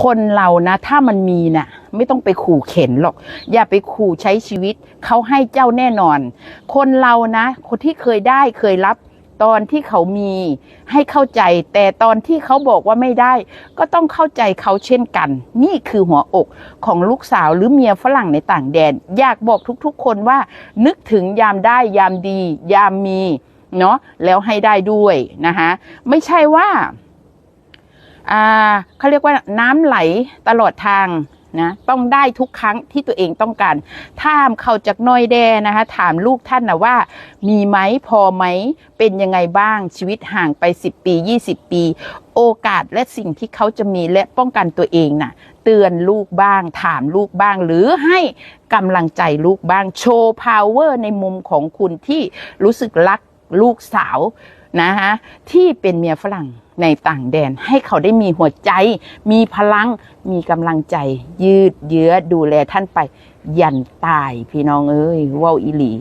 คนเรานะถ้ามันมีนะ่ะไม่ต้องไปขู่เข็นหรอก อย่าไปขู่ใช้ชีวิตเขาให้เจ้าแน่นอน คนเรานะ คนที่เคยได้เคยรับ ตอนที่เขามีให้เข้าใจ แต่ตอนที่เขาบอกว่าไม่ได้ ก็ต้องเข้าใจเขาเช่นกัน นี่คือหัวอกของลูกสาวหรือเมียฝรั่งในต่างแดน อยากบอกทุกๆ คนว่า นึกถึงยามได้ยามดี ยามมีเนาะแล้วให้ได้ด้วยนะคะไม่ใช่ว่าอ่า เขาเรียกว่าน้ำไหลตลอดทางนะต้องได้ทุกครั้งที่ตัวเองต้องการถามเขาจากน้อยแดนะคะถามลูกท่านนะว่า มีไหมพอไหมเป็นยังไงบ้างชีวิตห่างไป 10 ปี 20 ปี โอกาสและสิ่งที่เขาจะมีและป้องกันตัวเองน่ะ เตือนลูกบ้าง ถามลูกบ้าง หรือให้กำลังใจลูกบ้างโชว์พาวเวอร์ในมุมของคุณที่รู้สึกรักลูกสาว นะคะที่เป็นเมียฝรั่งในต่างแดนให้เขาได้มีหัวใจ มีพลังมีกำลังใจ ยืดเยื้อดูแลท่านไป ยันตายพี่น้องเอ้ยว้าอีหลี